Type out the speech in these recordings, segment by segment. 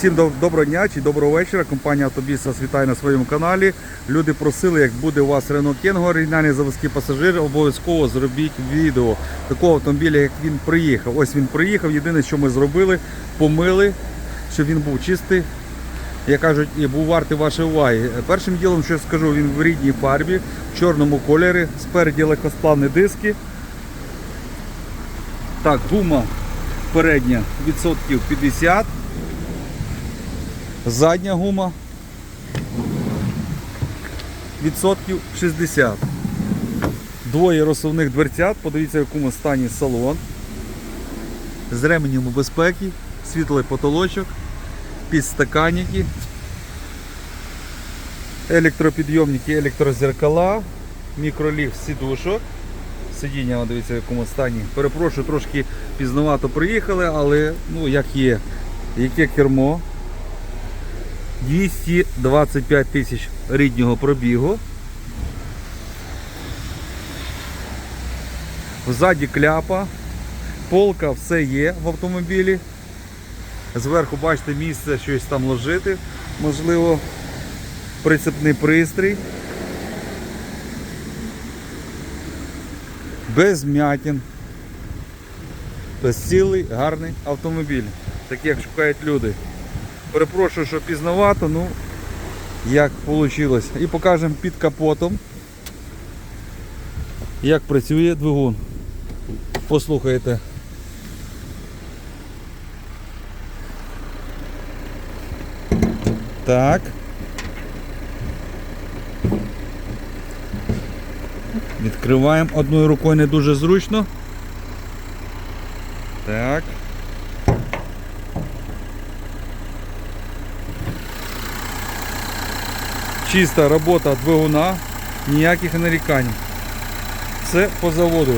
Всім доброго дня чи доброго вечора. Компанія Автобіс вас вітає на своєму каналі. Люди просили, як буде у вас Renault Kangoo, оригінальний заводський пасажир, обов'язково зробіть відео такого автомобіля, як він приїхав. Ось він приїхав. Єдине, що ми зробили, помили, щоб він був чистий. Як кажуть, і був вартий вашої уваги. Першим ділом, що скажу, він в рідній фарбі, в чорному кольорі, спереді легкосплавні диски. Так, гума передня відсотків 50. Задня гума відсотків 60. Двоє розсувних дверцят. Подивіться, в якому стані салон. З ременем безпеки, світлий потолочок, підстаканники, електропідйомники, електрозеркала, мікроліфт сідушок. Сидіння, дивіться, в якому стані. Перепрошую, трошки пізновато приїхали, але ну як є. Яке кермо? 225 тисяч ріднього пробігу. Ззаді кляпа, полка, все є в автомобілі. Зверху бачите місце щось там ложити, можливо, прицепний пристрій. Без м'ятін. Тобто цілий гарний автомобіль. Такий, як шукають люди. Перепрошую, що пізновато, ну як вийшло. І покажемо під капотом, як працює двигун. Послухайте. Так. Відкриваємо одною рукою не дуже зручно. Так. Чиста робота двигуна, ніяких нарікань. Все по заводу.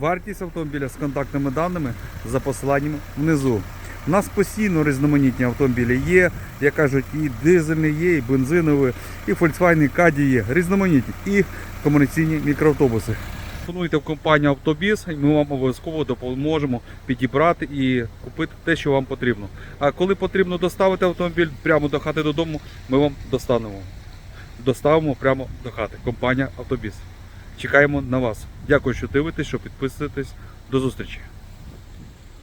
Вартість автомобіля з контактними даними за посиланням внизу. У нас постійно різноманітні автомобілі є, як кажуть, і дизельні є, і бензинові, і Volkswagen Caddy є, різноманітні, і комерційні мікроавтобуси. Телефонуйте в компанію Автобіс, і ми вам обов'язково допоможемо підібрати і купити те, що вам потрібно. А коли потрібно доставити автомобіль прямо до хати додому, ми вам достанемо. Доставимо прямо до хати. Компанія Автобіс. Чекаємо на вас. Дякую, що дивитесь, що підписуєтесь. До зустрічі.